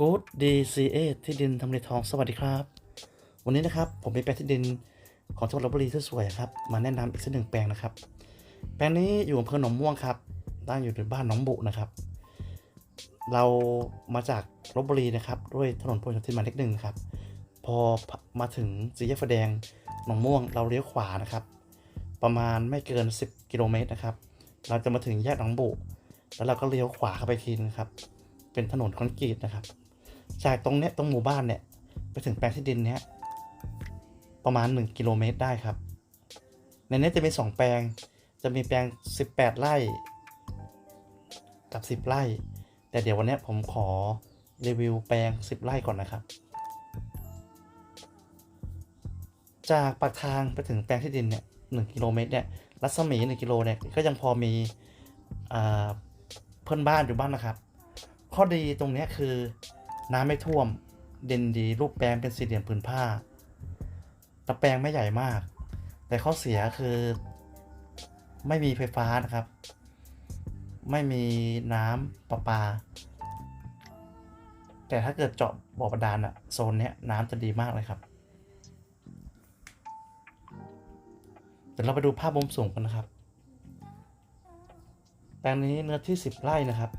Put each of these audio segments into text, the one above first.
กู๊ด DCA ที่ดินทำเลทองสวัสดีครับ วันนี้นะครับผมมีแปลงที่ดินของจังหวัดลบบุรีที่สวยๆครับมาแนะนำอีกสักหนึ่งแปลงนะครับ แปลงนี้อยู่อำเภอหนองม่วงครับตั้งอยู่ในบ้านหนองบุนะครับ เรามาจากลบบุรีนะครับ ด้วยถนนพหลโยธินมาเลขหนึ่งนะครับ พอมาถึงสี่แยกไฟแดงหนองม่วงเราเลี้ยวขวานะครับ ประมาณไม่เกิน 10 กิโลเมตรนะครับ เราจะมาถึงแยกหนองบุแล้วเราก็เลี้ยวขวาเข้าไปทีนึงครับเป็นถนนคอนกรีตนะครับ จากตรงเนี้ยตรงหมู่บ้านเนี่ย ไปถึงแปลงที่ดินเนี้ยประมาณ 1 กิโลเมตรได้ครับ ในนี้จะมี 2 แปลง จะมีแปลง 18 ไร่ กับ 10 ไร่ แต่เดี๋ยววันนี้ผมขอรีวิวแปลง 10 ไร่ก่อนนะครับ จากปากทางไปถึงแปลงที่ดินเนี่ยหกิโลเมตรเนี่ยรัศมี 1 กิโลเนี่ยก็ยังพอมีเพื่อนบ้านอยู่บ้างนะครับ ข้อดีตรงนี้คือ น้ำไม่ท่วม เด่นดีรูปแปลงเป็นสี่เหลี่ยมผืนผ้าตะแปลงไม่ใหญ่มาก แต่ข้อเสียคือ ไม่มีไฟฟ้านะครับ ไม่มีน้ำประปา แต่ถ้าเกิดเจาะบ่อบาดาลอะโซนเนี้ยน้ำจะดีมากเลยครับเดี๋ยวเราไปดูภาพมุมสูงกันนะครับ แปลงนี้เนื้อที่ 10 ไร่นะครับ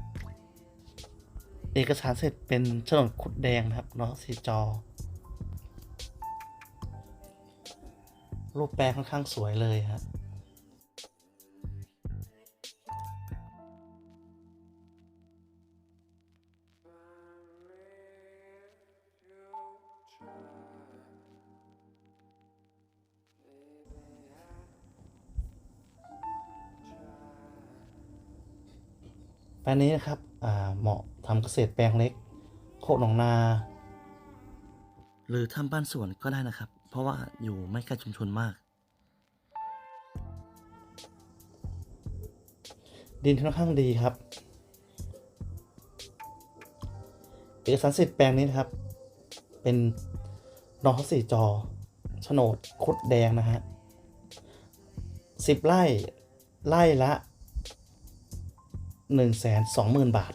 เอกสารเสร็จเป็นโฉนดขุดแดงนะครับเนาะสีจอ รูปแปลงค่อนข้างสวยเลยครับแปลนี้นะครับ เหมาะทำเกษตรแปลงเล็ก โคกหนองนา หรือทำบ้านสวนก็ได้นะครับ เพราะว่าอยู่ไม่ใกล้ชุมชนมาก ดินค่อนข้างดีครับเอกสารสิทธิ์แปลงนี้นะครับ เป็นนอทสี่จอโฉนดคุดแดงนะฮะสิบไร่ไร่ละ หนึ่งแสนสองหมื่นบาท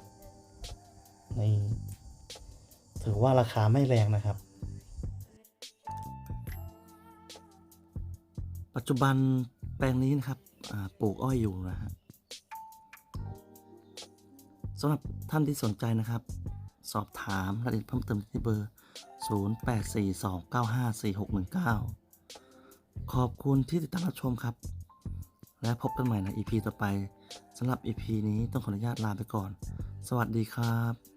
นี่ ถือว่าราคาไม่แรงนะครับ ปัจจุบันแปลงนี้นะครับปลูกอ้อยอยู่นะฮะสำหรับท่านที่สนใจนะครับ สอบถามรายละเอียดเพิ่มเติมที่เบอร์ 0842954619 ขอบคุณที่ติดตามรับชมครับ และพบกันใหม่ใน EP ต่อไป สำหรับ EP นี้ต้องขออนุญาตลาไปก่อน สวัสดีครับ